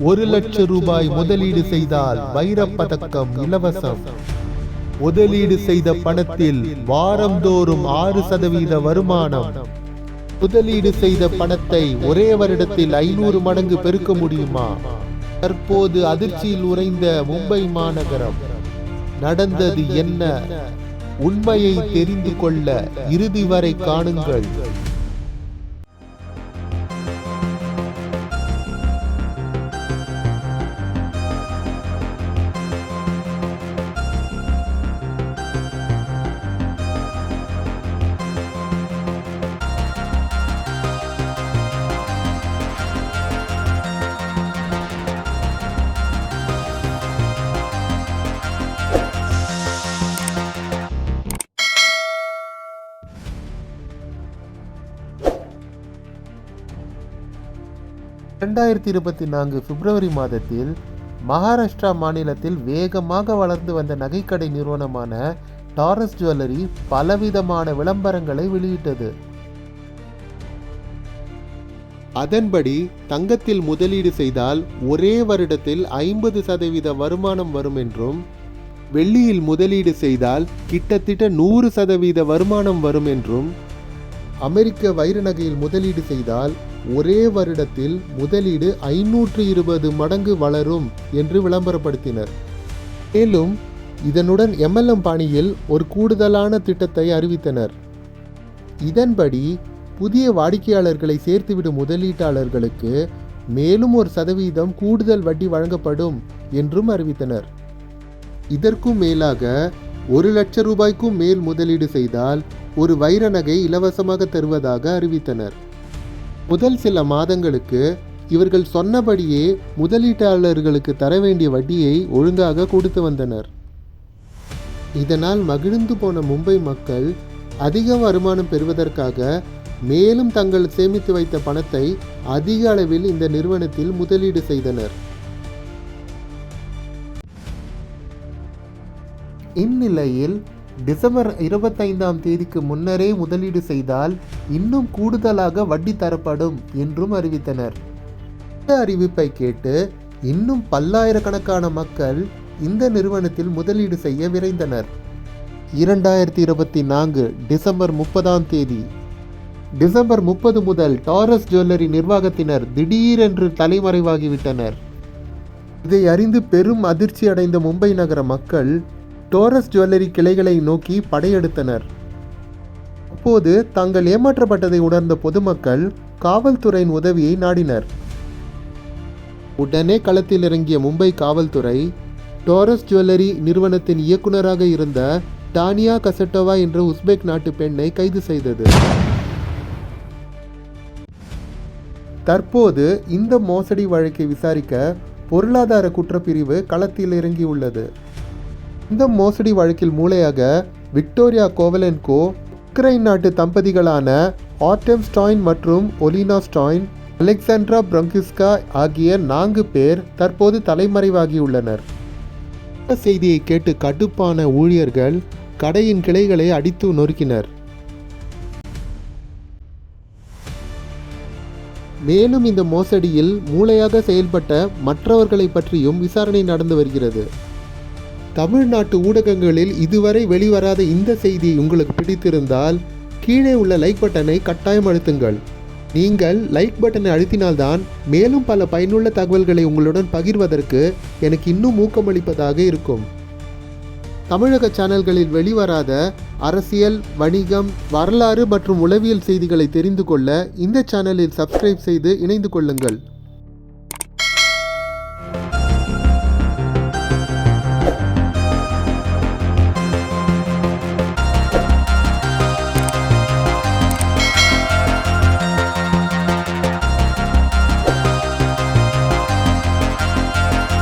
ஒரு லட்சம் ரூபாய் முதலீடு செய்தால் வைரப்பதக்கம் இலவசம். முதலீடு செய்த பணத்தில் வாரந்தோறும் ஆறு சதவீத வருமானம். முதலீடு செய்த பணத்தை ஒரே வருடத்தில் ஐநூறு மடங்கு பெருக்க முடியுமா? தற்போது அதிர்ச்சியில் உறைந்த மும்பை மாநகரம். நடந்தது என்ன? உண்மையை தெரிந்து கொள்ள இறுதி வரை காணுங்கள். இரண்டாயிரத்தி இருபத்தி நான்கு பிப்ரவரி மாதத்தில் மகாராஷ்டிரா மாநிலத்தில் வேகமாக வளர்ந்து வந்த நகைக்கடை நிறுவனமான டாரஸ் ஜுவல்லரி பலவிதமான விளம்பரங்களை வெளியிட்டது. அதன்படி தங்கத்தில் முதலீடு செய்தால் ஒரே வருடத்தில் ஐம்பது சதவீத வருமானம் வரும் என்றும் வெள்ளியில் முதலீடு செய்தால் கிட்டத்தட்ட நூறு சதவீத வருமானம் வரும் என்றும் அமெரிக்க வைர நகையில் முதலீடு செய்தால் ஒரே வருடத்தில் முதலீடு ஐநூற்று இருபது மடங்கு வளரும் என்று விளம்பரப்படுத்தினர். மேலும் இதனுடன் எம்எல்எம் பாணியில் ஒரு கூடுதலான திட்டத்தை அறிவித்தனர். இதன்படி புதிய வாடிக்கையாளர்களை சேர்த்துவிடும் முதலீட்டாளர்களுக்கு மேலும் ஒரு சதவீதம் கூடுதல் வட்டி வழங்கப்படும் என்றும் அறிவித்தனர். இதற்கும் மேலாக ஒரு லட்சம் ரூபாய்க்கும் மேல் முதலீடு செய்தால் ஒரு வைர நகை இலவசமாக தருவதாக அறிவித்தனர். முதல் சில மாதங்களுக்கு இவர்கள் சொன்னபடியே முதலீட்டாளர்களுக்கு தர வேண்டிய வட்டியை ஒழுங்காக கொடுத்து வந்தனர். இதனால் மகிழ்ந்து போன மும்பை மக்கள் அதிக வருமானம் பெறுவதற்காக மேலும் தங்கள் சேமித்து வைத்த பணத்தை அதிக அளவில் இந்த நிறுவனத்தில் முதலீடு செய்தனர். இந்நிலையில் டிசம்பர் இருபத்தைந்தாம் தேதிக்கு முன்னரே முதலீடு செய்தால் இன்னும் கூடுதலாக வட்டி தரப்படும் என்றும் அறிவித்தனர். இந்த அறிவிப்பை கேட்டு இன்னும் பல்லாயிரக்கணக்கான மக்கள் இந்த நிறுவனத்தில் முதலீடு செய்ய விரைந்தனர். இரண்டாயிரத்தி இருபத்தி நான்கு டிசம்பர் முப்பதாம் தேதி. டிசம்பர் முப்பது முதல் டாரஸ் ஜுவல்லரி நிர்வாகத்தினர் திடீரென்று தலைமறைவாகிவிட்டனர். இதை அறிந்து பெரும் அதிர்ச்சி அடைந்த மும்பை நகர மக்கள் டோரஸ் ஜுவல்லரி கிளைகளை நோக்கி படையெடுத்தனர். அப்போது தாங்கள் ஏமாற்றப்பட்டதை உணர்ந்த பொதுமக்கள் காவல்துறையின் உதவியை நாடினர். உடனே களத்தில் இறங்கிய மும்பை காவல்துறை டோரஸ் ஜுவல்லரி நிறுவனத்தின் இயக்குனராக இருந்த டானியா கசட்டோவா என்ற உஸ்பெக் நாட்டு பெண்ணை கைது செய்தது. தற்போது இந்த மோசடி வழக்கை விசாரிக்க பொருளாதார குற்றப்பிரிவு களத்தில் இறங்கியுள்ளது. இந்த மோசடி வழக்கில் மூளையாக விக்டோரியா கோவலென்கோ உக்ரைன் நாட்டு தம்பதிகளான ஆர்டெம் ஸ்டாயின் மற்றும் ஒலினா ஸ்டாயின் அலெக்சாண்ட்ரா பிரங்கிஸ்கா ஆகிய நான்கு பேர் தற்போது தலைமறைவாகியுள்ளனர். இந்த செய்தியை கேட்டு கடுப்பான ஊழியர்கள் கடையின் கிளைகளை அடித்து நொறுக்கினர். மேலும் இந்த மோசடியில் மூளையாக செயல்பட்ட மற்றவர்களை பற்றியும் விசாரணை நடந்து வருகிறது. தமிழ்நாட்டு ஊடகங்களில் இதுவரை வெளிவராத இந்த செய்தி உங்களுக்கு பிடித்திருந்தால் கீழே உள்ள லைக் பட்டனை கட்டாயம் அழுத்துங்கள். நீங்கள் லைக் பட்டனை அழுத்தினால்தான் மேலும் பல பயனுள்ள தகவல்களை உங்களுடன் பகிர்வதற்கு எனக்கு இன்னும் ஊக்கமளிப்பதாக இருக்கும். தமிழக சேனல்களில் வெளிவராத அரசியல் வணிகம் வரலாறு மற்றும் உளவியல் செய்திகளை தெரிந்து கொள்ள இந்த சேனலில் சப்ஸ்கிரைப் செய்து இணைந்து கொள்ளுங்கள்.